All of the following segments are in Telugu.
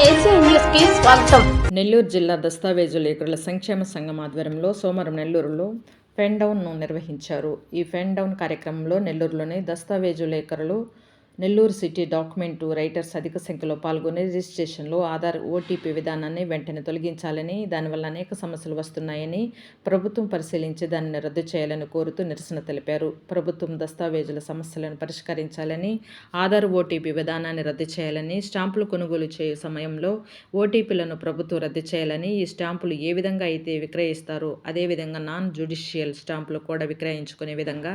స్వాగతం. నెల్లూరు జిల్లా దస్తావేజు లేఖరుల సంక్షేమ సంఘం ఆధ్వర్యంలో సోమవారం నెల్లూరులో ఫెన్ డౌన్ను నిర్వహించారు. ఈ ఫెన్ డౌన్ కార్యక్రమంలో నెల్లూరులోని దస్తావేజు లేఖరులు నెల్లూరు సిటీ డాక్యుమెంటు రైటర్స్ అధిక సంఖ్యలో పాల్గొని రిజిస్ట్రేషన్లో ఆధార్ ఓటీపీ విధానాన్ని వెంటనే తొలగించాలని దానివల్ల అనేక సమస్యలు వస్తున్నాయని ప్రభుత్వం పరిశీలించి దానిని రద్దు చేయాలని కోరుతూ నిరసన తెలిపారు. ప్రభుత్వం దస్తావేజుల సమస్యలను పరిష్కరించాలని ఆధార్ ఓటీపీ విధానాన్ని రద్దు చేయాలని స్టాంపులు కొనుగోలు చేయు సమయంలో ఓటీపీలను ప్రభుత్వం రద్దు చేయాలని ఈ స్టాంపులు ఏ విధంగా అయితే విక్రయిస్తారో అదేవిధంగా నాన్ జ్యుడిషియల్ స్టాంపులు కూడా విక్రయించుకునే విధంగా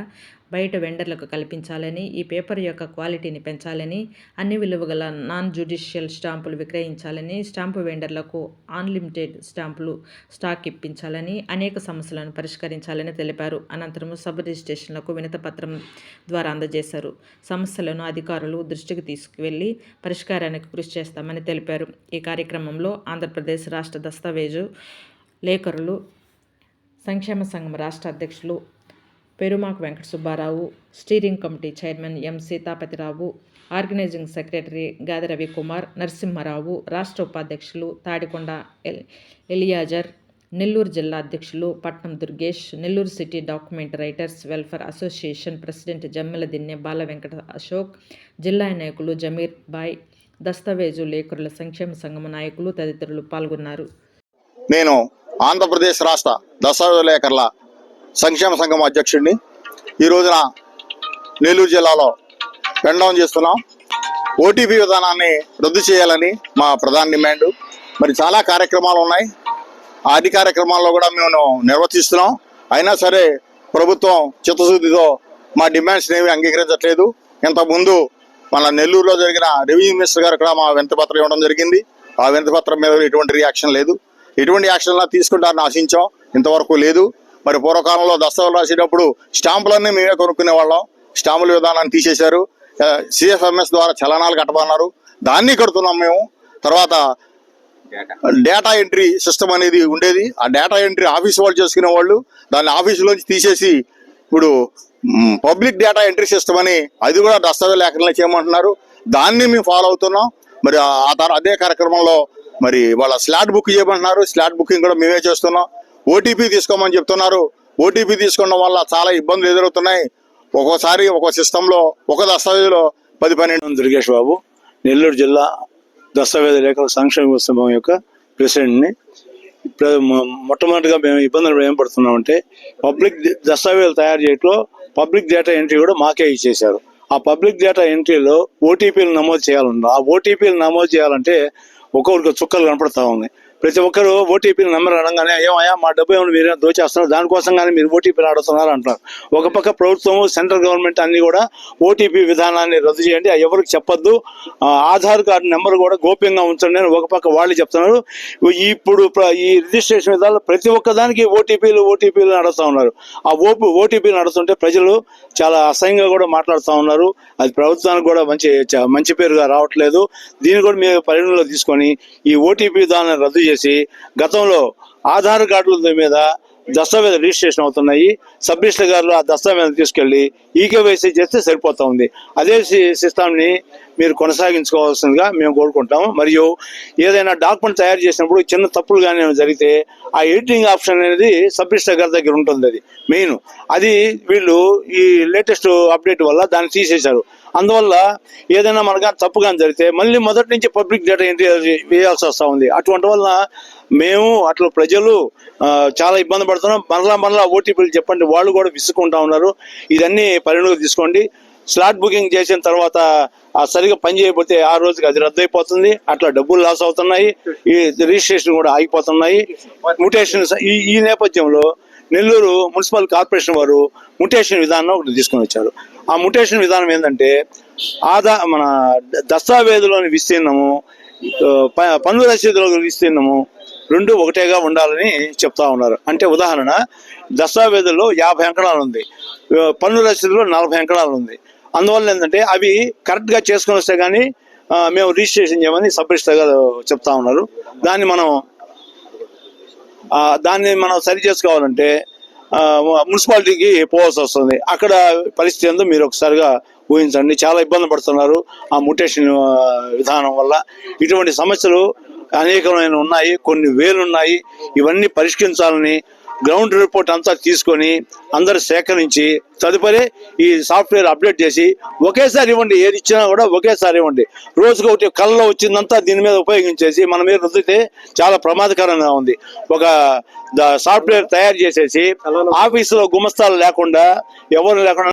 బయట వెండర్లకు కల్పించాలని ఈ పేపర్ యొక్క క్వాలిటీని పెంచాలని అన్ని విలువగల నాన్ జ్యుడిషియల్ స్టాంపులు విక్రయించాలని స్టాంపు వెండర్లకు అన్లిమిటెడ్ స్టాంపులు స్టాక్ ఇప్పించాలని అనేక సమస్యలను పరిష్కరించాలని తెలిపారు. అనంతరం సబ్ రిజిస్ట్రేషన్లకు వినతపత్రం ద్వారా అందజేశారు. సమస్యలను అధికారులు దృష్టికి తీసుకువెళ్ళి పరిష్కారానికి కృషి చేస్తామని తెలిపారు. ఈ కార్యక్రమంలో ఆంధ్రప్రదేశ్ రాష్ట్ర దస్తావేజు లేఖరులు సంక్షేమ సంఘం రాష్ట్ర అధ్యక్షులు Perumaku Venkata Subbarao steering committee chairman M Sitapathirao organising secretary Gadi Ravikumar Narasimharao రాష్ట్ర ఉపాధ్యక్షులు తాడికొండ ఎల్ ఎలియాజర్ నెల్లూరు జిల్లా అధ్యక్షులు Patnam Durgesh Nellore city document writers welfare association president Jammela Dinne Bala Venkata Ashok జిల్లా నాయకులు జమీర్ బాయ్ దస్తావేజు లేఖరుల సంక్షేమ సంఘం నాయకులు తదితరులు పాల్గొన్నారు. నేను ఆంధ్రప్రదేశ్ రాష్ట్ర దశావలేకర్ల సంక్షేమ సంఘం అధ్యక్షుడిని ఈ రోజున నెల్లూరు జిల్లాలో పెండౌన్ చేస్తున్నాం. ఓటీపీ విధానాన్ని రద్దు చేయాలని మా ప్రధాన డిమాండ్. మరి చాలా కార్యక్రమాలు ఉన్నాయి. ఆది కార్యక్రమాల్లో కూడా మేము నిర్వర్తిస్తున్నాం. అయినా సరే ప్రభుత్వం చిత్తశుద్ధితో మా డిమాండ్స్ ఏమి అంగీకరించట్లేదు. ఇంతకుముందు మన నెల్లూరులో జరిగిన రెవెన్యూ మినిస్టర్ గారు కూడా మా వింతపత్రం ఇవ్వడం జరిగింది. ఆ వింతపత్రం మీద ఎటువంటి రియాక్షన్ లేదు. ఎటువంటి యాక్షన్లా తీసుకుంటారని ఆశించాం. ఇంతవరకు లేదు. మరి పూర్వకాలంలో దస్తాలు రాసేటప్పుడు స్టాంపులన్నీ మేమే కొనుక్కునే వాళ్ళం. స్టాంపుల విధానాన్ని తీసేశారు. సిఎఫ్ఎంఎస్ ద్వారా చలనాలు కట్టమన్నారు. దాన్ని కడుతున్నాం మేము. తర్వాత డేటా ఎంట్రీ సిస్టమ్ అనేది ఉండేది. ఆ డేటా ఎంట్రీ ఆఫీస్ వాళ్ళు చేసుకునే వాళ్ళు. దాన్ని ఆఫీసులోంచి తీసేసి ఇప్పుడు పబ్లిక్ డేటా ఎంట్రీ సిస్టమ్ అని అది కూడా దస్తావేజ్ లేఖనలు చేయమంటున్నారు. దాన్ని మేము ఫాలో అవుతున్నాం. మరి ఆ అదే కార్యక్రమంలో మరి వాళ్ళ స్లాట్ బుక్ చేయమంటున్నారు. స్లాట్ బుకింగ్ కూడా మేమే చేస్తున్నాం. ఓటీపీ తీసుకోమని చెప్తున్నారు. ఓటీపీ తీసుకోవడం వల్ల చాలా ఇబ్బందులు ఎదురవుతున్నాయి. ఒక్కోసారి ఒక సిస్టంలో ఒక దస్తావేజులో పది పన్నెండు దుర్గేష్ బాబు నెల్లూరు జిల్లా దస్తావేజ లేఖల సంక్షేమ ఉత్సవం యొక్క ప్రెసిడెంట్ని. ఇప్పుడు మొట్టమొదటిగా మేము ఇబ్బందులు ఏం పడుతున్నామంటే పబ్లిక్ దస్తావేజులు తయారు చేయట్లో పబ్లిక్ డేటా ఎంట్రీ కూడా మాకే ఇచ్చేశారు. ఆ పబ్లిక్ డేటా ఎంట్రీలో ఓటీపీలు నమోదు చేయాలన్నారు ఆ ఓటీపీలు నమోదు చేయాలంటే ఒక్కొక్కరికి చుక్కలు కనపడతా ఉన్నాయి. ప్రతి ఒక్కరు ఓటీపీ నెంబర్ అనగానే ఏమయ్యా మా డబ్బు ఏమైనా మీరు దోచేస్తున్నారు దానికోసం కానీ మీరు ఓటీపీలు ఆడుతున్నారు అంటారు ఒక పక్క ప్రభుత్వం సెంట్రల్ గవర్నమెంట్ అన్ని కూడా ఓటీపీ విధానాన్ని రద్దు చేయండి. ఎవరికి చెప్పొద్దు. ఆధార్ కార్డు నెంబర్ కూడా గోప్యంగా ఉంచండి అని ఒక పక్క వాళ్ళు చెప్తున్నారు. ఇప్పుడు ప్ర- ఈ రిజిస్ట్రేషన్ విధాలు ప్రతి ఒక్క దానికి ఓటీపీలు ఓటీపీలు నడుస్తూ ఉన్నారు. ఆ ఓపీ ఓటీపీలు నడుస్తుంటే ప్రజలు చాలా అసహ్యంగా కూడా మాట్లాడుతూ ఉన్నారు. అది ప్రభుత్వానికి కూడా మంచి మంచి పేరుగా రావట్లేదు. దీన్ని కూడా మీరు పరిగణలో తీసుకొని ఈ ఓటీపీ విధానాన్ని రద్దు చేసి గతంలో ఆధార్ కార్డుల మీద దస్తావేజ్ రిజిస్ట్రేషన్ అవుతున్నాయి. సబ్ రిజిస్టర్ గారు ఆ దస్తావేజ్ తీసుకెళ్ళి ఈకేవైసీ చేస్తే సరిపోతా ఉంది. అదే సిస్టమ్ని మీరు కొనసాగించుకోవాల్సిందిగా మేము కోరుకుంటాము. మరియు ఏదైనా డాక్యుమెంట్ తయారు చేసినప్పుడు చిన్న తప్పులు కానీ జరిగితే ఆ ఎడిటింగ్ ఆప్షన్ అనేది సబ్ రిజిస్టర్ గారి దగ్గర ఉంటుంది అది. మెయిన్ అది వీళ్ళు ఈ లేటెస్ట్ అప్డేట్ వల్ల దాన్ని తీసేశారు. అందువల్ల ఏదైనా మనకు తప్పు కానీ జరిగితే మళ్ళీ మొదటి నుంచి పబ్లిక్ డేటా ఎంట్రీ వేయాల్సి వస్తూ ఉంది. అటువంటి వల్ల మేము అట్లా ప్రజలు చాలా ఇబ్బంది పడుతున్నాం. మరలా మరలా ఓటీపీలు చెప్పండి వాళ్ళు కూడా విసుకుంటా ఉన్నారు. ఇదన్నీ పరిగణలోకి తీసుకోండి. స్లాట్ బుకింగ్ చేసిన తర్వాత సరిగా పని చేయకపోతే ఆ రోజుకి అది రద్దు అయిపోతుంది అట్లా డబ్బులు లాస్ అవుతున్నాయి. ఈ రిజిస్ట్రేషన్ కూడా ఆగిపోతున్నాయి. ముటేషన్ ఈ ఈ నేపథ్యంలో నెల్లూరు మున్సిపల్ కార్పొరేషన్ వారు ముటేషన్ విధానం ఒకటి తీసుకొని వచ్చారు. ఆ ముటేషన్ విధానం ఏంటంటే ఆదా మన దస్తావేజులోని విస్తీర్ణము ప- పన్ను రసీదులో విస్తీర్ణము రెండు ఒకటేగా ఉండాలని చెప్తా ఉన్నారు. అంటే ఉదాహరణ దస్తావేజుల్లో యాభై అంకణాలు ఉంది. పన్ను రసీదులో నలభై అంకణాలు ఉంది. అందువల్ల ఏంటంటే అవి కరెక్ట్గా చేసుకొని వస్తే కానీ మేము రిజిస్ట్రేషన్ చేయమని సబ్ రిజిస్టర్ గారు చెప్తా ఉన్నారు. దాన్ని మనం దాన్ని మనం సరి చేసుకోవాలంటే మున్సిపాలిటీకి పోవాల్సి వస్తుంది. అక్కడ పరిస్థితి ఏందో మీరు ఒకసారిగా ఊహించండి. చాలా ఇబ్బంది పడుతున్నారు ఆ ముటేషన్ విధానం వల్ల. ఇటువంటి సమస్యలు అనేకమైన ఉన్నాయి కొన్ని వేలు ఉన్నాయి ఇవన్నీ పరిష్కరించాలని గ్రౌండ్ రిపోర్ట్ అంతా తీసుకొని అందరు సేకరించి తదుపరి ఈ సాఫ్ట్వేర్ అప్డేట్ చేసి ఒకేసారి ఇవ్వండి ఏది ఇచ్చినా కూడా ఒకేసారి ఇవ్వండి. రోజుకు ఒకటి కళ్ళలో వచ్చిందంతా దీని మీద ఉపయోగించేసి మన మీద రుద్దితే చాలా ప్రమాదకరంగా ఉంది. ఒక సాఫ్ట్వేర్ తయారు చేసేసి ఆఫీసులో గుమస్తాలు లేకుండా ఎవరు లేకుండా